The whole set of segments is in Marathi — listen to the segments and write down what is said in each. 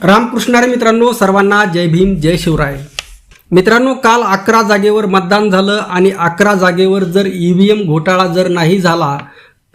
रामकृष्णारे मित्रांनो सर्वांना जय भीम जय शिवराय. मित्रांनो काल अकरा जागेवर मतदान झालं आणि अकरा जागेवर जर ई व्ही एम घोटाळा जर नाही झाला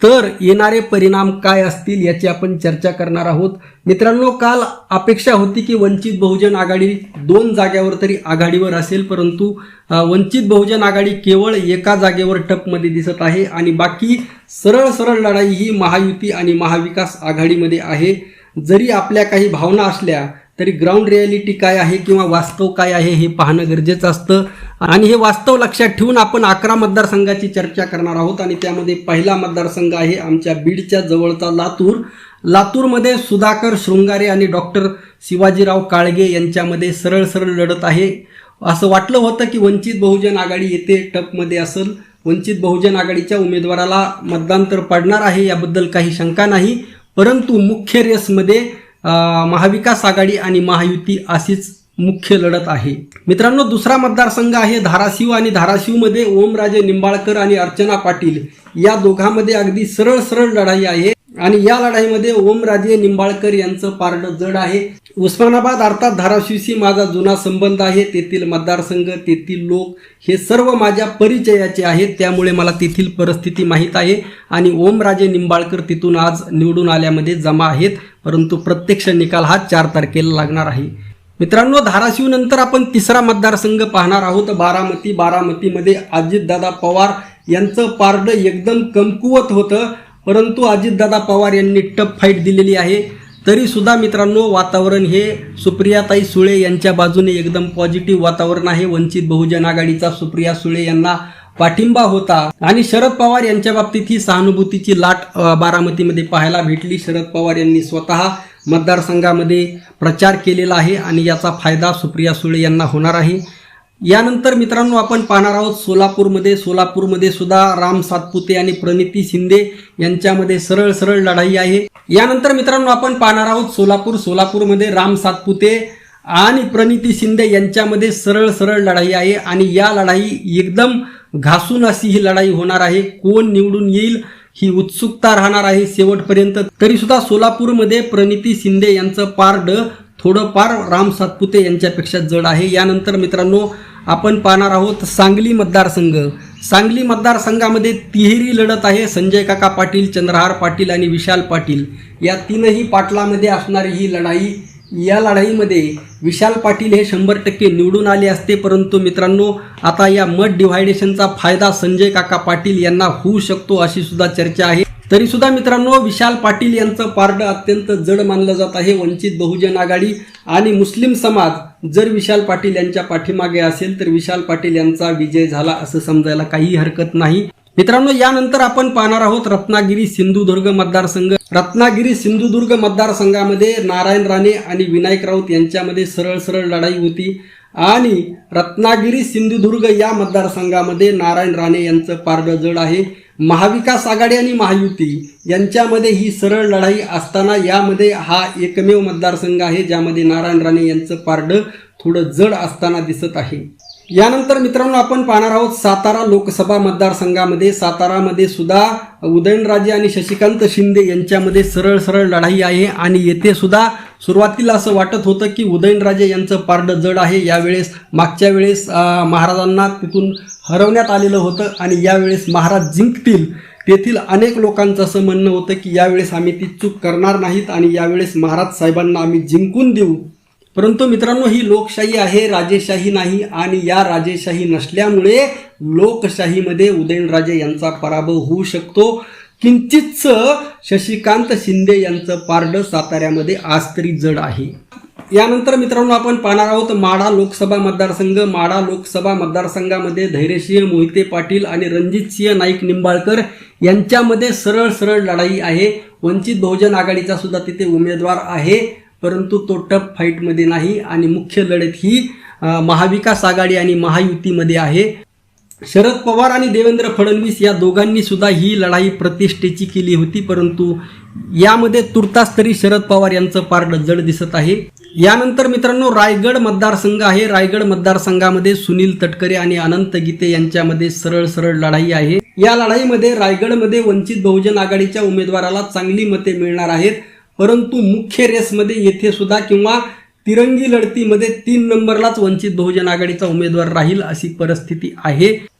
तर येणारे परिणाम काय असतील याची आपण चर्चा करणार आहोत. मित्रांनो काल अपेक्षा होती की वंचित बहुजन आघाडी दोन जाग्यावर तरी आघाडीवर असेल परंतु वंचित बहुजन आघाडी केवळ एका जागेवर टपमध्ये दिसत आहे आणि बाकी सरळ सरळ लढाई ही महायुती आणि महाविकास आघाडीमध्ये आहे. जरी आपल्या काही भावना असल्या तरी ग्राउंड रियालिटी काय आहे किंवा वास्तव काय आहे हे पाहणं गरजेचं असतं. आणि हे वास्तव लक्षात ठेवून आपण अकरा मतदारसंघाची चर्चा करणार आहोत आणि त्यामध्ये पहिला मतदारसंघ आहे आमच्या बीडच्या जवळचा लातूर. लातूरमध्ये सुधाकर शृंगारे आणि डॉक्टर शिवाजीराव काळगे यांच्यामध्ये सरळ सरळ लढत आहे. असं वाटलं होतं की वंचित बहुजन आघाडी येथे टपमध्ये असेल. वंचित बहुजन आघाडीच्या उमेदवाराला मतदान तर पडणार आहे याबद्दल काही शंका नाही. परंतु मुख्य रेसमध्ये महाविकास आघाडी आणि महायुती अशीच मुख्य लढत आहे. मित्रांनो दुसरा मतदारसंघ आहे धाराशिव आणि धाराशिवमध्ये ओमराजे निंबाळकर आणि अर्चना पाटील. या दोघांमध्ये अगदी सरळ सरळ लढाई आहे. आणि या लढाईमध्ये ओमराजे निंबाळकर यांचं पारड जड आहे. उस्मानाबाद अर्थात धाराशिवशी माझा जुना संबंध आहे. तेथील मतदारसंघ तेथील लोक हे सर्व माझ्या परिचयाचे आहेत. त्यामुळे मला तेथील परिस्थिती माहीत आहे. आणि ओमराजे निंबाळकर तिथून आज निवडून आल्यामध्ये जमा आहेत. परंतु प्रत्यक्ष निकाल हा चार तारखेला लागणार आहे. मित्रांनो धाराशिव नंतर आपण तिसरा मतदारसंघ पाहणार आहोत. बारामती बारामतीमध्ये अजितदादा पवार यांचं पारडं एकदम कमकुवत होतं. परंतु अजितदादा पवार यांनी टफ फाईट दिलेली आहे. तरी सुद्धा मित्रांनो वातावरण हे सुप्रियाताई सुळे यांच्या बाजूने एकदम पॉझिटिव्ह वातावरण आहे. वंचित बहुजन आघाडीचा सुप्रिया सुळे यांना पाठिंबा होता. आणि शरद पवार यांच्या बाबतीत ही सहानुभूतीची लाट बारामतीमध्ये पाहायला भेटली. शरद पवार यांनी स्वतः मतदारसंघामध्ये प्रचार केलेला आहे आणि याचा फायदा सुप्रिया सुळे यांना होणार आहे. यानंतर मित्रांनो आपण पाहणार आहोत सोलापूरमध्ये. सोलापूरमध्ये सुद्धा राम सातपुते आणि प्रणिती शिंदे यांच्यामध्ये सरळ सरळ लढाई आहे. यानंतर मित्रांनो आपण पाहणार आहोत सोलापूर. सोलापूरमध्ये राम सातपुते आणि प्रणिती शिंदे यांच्यामध्ये सरळ सरळ लढाई आहे आणि या लढाई एकदम घासून अशी ही लढाई होणार आहे. कोण निवडून येईल ही उत्सुकता राहणार आहे शेवटपर्यंत. तरी सुद्धा सोलापूरमध्ये प्रणिती शिंदे यांचं पारड थोडंफार राम सातपुते यांच्यापेक्षा जड आहे. यानंतर मित्रांनो आपण पाहणार आहोत सांगली मतदारसंघ. सांगली मतदारसंघामध्ये तिहेरी लढत आहे. संजय काका पाटील चंद्रहार पाटील आणि विशाल पाटील. या तीनही पाटलामध्ये असणारी ही लढाई या लढाईमध्ये विशाल पाटील हे शंभर टक्के निवडून आले असते. परंतु मित्रांनो आता या मत डिव्हायडेशनचा फायदा संजय काका पाटील यांना होऊ शकतो अशी सुद्धा चर्चा आहे. तरी सुद्धा मित्रांनो विशाल पाटील यांचं पारडं अत्यंत जड मानलं जात आहे. वंचित बहुजन आघाडी आणि मुस्लिम समाज जर विशाल पाटील यांच्या पाठीमागे असेल तर विशाल पाटील यांचा विजय झाला असं समजायला काही हरकत नाही. मित्रांनो यानंतर आपण पाहणार आहोत रत्नागिरी सिंधुदुर्ग मतदारसंघ. रत्नागिरी सिंधुदुर्ग मतदारसंघामध्ये नारायण राणे आणि विनायक राऊत यांच्यामध्ये सरळ सरळ लढाई होती. आणि रत्नागिरी सिंधुदुर्ग या मतदारसंघामध्ये नारायण राणे यांचं पारडं जड आहे. महाविकास आघाडी आणि महायुती यांच्यामध्ये ही सरळ लढाई असताना यामध्ये हा एकमेव मतदारसंघ आहे ज्यामध्ये नारायण राणे यांचं पारडं थोडं जड असताना दिसत आहे. यानंतर मित्रांनो आपण पाहणार आहोत सातारा लोकसभा मतदारसंघामध्ये. सातारामध्ये सुद्धा उदयनराजे आणि शशिकांत शिंदे यांच्यामध्ये सरळ सरळ लढाई आहे आणि येथे सुद्धा सुरुवातीला असं वाटत होतं की उदयनराजे यांचं पारडं जड आहे. यावेळेस मागच्या वेळेस महाराजांना तिथून हरवण्यात आलेलं होतं आणि यावेळेस महाराज जिंकतील तेथील अनेक लोकांचं असं म्हणणं होतं की यावेळेस आम्ही ती चूक करणार नाहीत आणि यावेळेस महाराज साहेबांना आम्ही जिंकून देऊ. परंतु मित्रांनो ही लोकशाही आहे राजेशाही नाही आणि या राजेशाही नसल्यामुळे लोकशाहीमध्ये उदयनराजे यांचा पराभव होऊ शकतो. किंचितच शशिकांत शिंदे यांचं पारडं साताऱ्यामध्ये आज तरी जड आहे. यानंतर मित्रांनो आपण पाहणार आहोत माढा लोकसभा मतदारसंघ. माढा लोकसभा मतदारसंघामध्ये धैर्यसिंह मोहिते पाटील आणि रणजितसिंह नाईक निंबाळकर यांच्यामध्ये सरळ सरळ लढाई आहे. वंचित बहुजन आघाडीचा सुद्धा तिथे उमेदवार आहे. परंतु तो टप फाईटमध्ये नाही आणि मुख्य लढत ही महाविकास आघाडी आणि महायुतीमध्ये आहे. शरद पवार आणि देवेंद्र फडणवीस या दोघांनी सुद्धा ही लढाई प्रतिष्ठेची केली होती परंतु यामध्ये तुर्तास तरी शरद पवार यांचं पारड जड दिसत आहे. यानंतर मित्रांनो रायगड मतदारसंघ आहे. रायगड मतदारसंघामध्ये सुनील तटकरे आणि अनंत गीते यांच्यामध्ये सरळ सरळ लढाई आहे. या लढाईमध्ये रायगडमध्ये वंचित बहुजन आघाडीच्या उमेदवाराला चांगली मते मिळणार आहेत. परंतु मुख्य रेसमध्ये येथे सुद्धा किंवा तिरंगी लढतीमध्ये तीन नंबरलाच वंचित बहुजन आघाडीचा उमेदवार राहील अशी परिस्थिती आहे.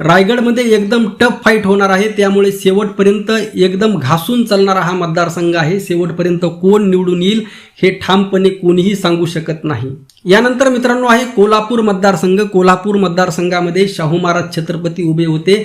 रायगडमध्ये एकदम टफ फाईट होणार आहे. त्यामुळे शेवटपर्यंत एकदम घासून चालणारा हा मतदारसंघ आहे. शेवटपर्यंत कोण निवडून येईल हे ठामपणे कोणीही सांगू शकत नाही. यानंतर मित्रांनो आहे कोल्हापूर मतदारसंघ. कोल्हापूर मतदारसंघामध्ये शाहू महाराज छत्रपती उभे होते.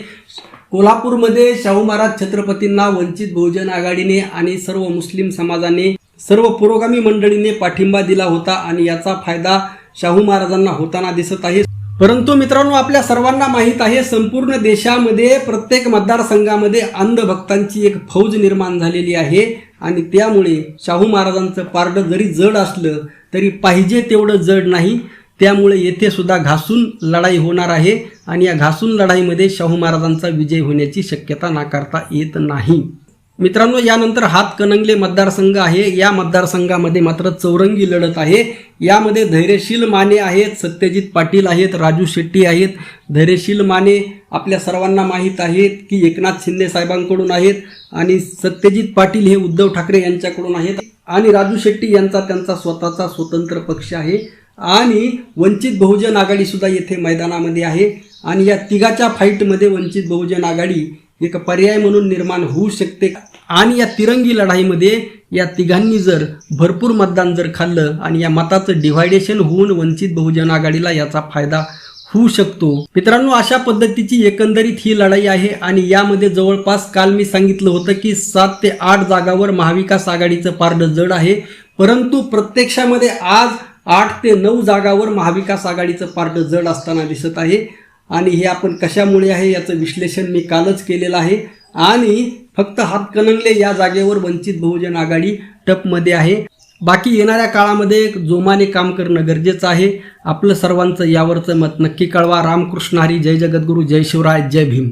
कोल्हापूरमध्ये शाहू महाराज छत्रपतींना वंचित बहुजन आघाडीने आणि सर्व मुस्लिम समाजाने सर्व पुरोगामी मंडळीने पाठिंबा दिला होता आणि याचा फायदा शाहू महाराजांना होताना दिसत आहे. परंतु मित्रांनो आपल्या सर्वांना माहीत आहे संपूर्ण देशामध्ये प्रत्येक मतदारसंघामध्ये अंधभक्तांची एक फौज निर्माण झालेली आहे. आणि त्यामुळे शाहू महाराजांचं पारडं जरी जड असलं तरी पाहिजे तेवढं जड नाही. त्यामुळे येथे सुद्धा घासून लढाई होणार आहे. आणि या घासून लढाईमध्ये शाहू महाराजांचा विजय होण्याची शक्यता नाकारता येत नाही. मित्रांनो यानंतर हातकणंगले मतदारसंघ आहे. या मतदारसंघामध्ये मात्र चौरंगी लढत आहे. यामध्ये धैर्यशील माने आहेत सत्यजित पाटील आहेत राजू शेट्टी आहेत. धैर्यशील माने आपल्या सर्वांना माहीत आहेत की एकनाथ शिंदे साहेबांकडून आहेत आणि सत्यजित पाटील हे उद्धव ठाकरे यांच्याकडून आहेत. आणि राजू शेट्टी यांचा त्यांचा स्वतःचा स्वतंत्र पक्ष आहे. आणि वंचित बहुजन आघाडीसुद्धा येथे मैदानामध्ये आहे. आणि या तिघाच्या फाईटमध्ये वंचित बहुजन आघाडी एक पर्याय म्हणून निर्माण होऊ शकते आणि या तिरंगी लढाईमध्ये या तिघांनी जर भरपूर मतदान जर खाल्लं आणि या मताचं डिव्हायडेशन होऊन वंचित बहुजन आघाडीला याचा फायदा होऊ शकतो. मित्रांनो अशा पद्धतीची एकंदरीत ही लढाई आहे आणि यामध्ये जवळपास काल मी सांगितलं होतं की सात ते आठ जागावर महाविकास आघाडीचं पारड जड आहे. परंतु प्रत्यक्षामध्ये आज आठ ते नऊ जागावर महाविकास आघाडीचं पारड जड असताना दिसत आहे. आणि हे आपण कशामुळे आहे याचं विश्लेषण मी कालच केलेलं आहे. आणि फक्त हातकणंगले या जागेवर वंचित बहुजन आघाडी टपमध्ये आहे. बाकी येणाऱ्या काळामध्ये जोमाने काम करणं गरजेचं आहे. आपलं सर्वांचं यावरचं मत नक्की कळवा. रामकृष्ण हरी. जय जगद्गुरू. जय शिवराय. जय भीम.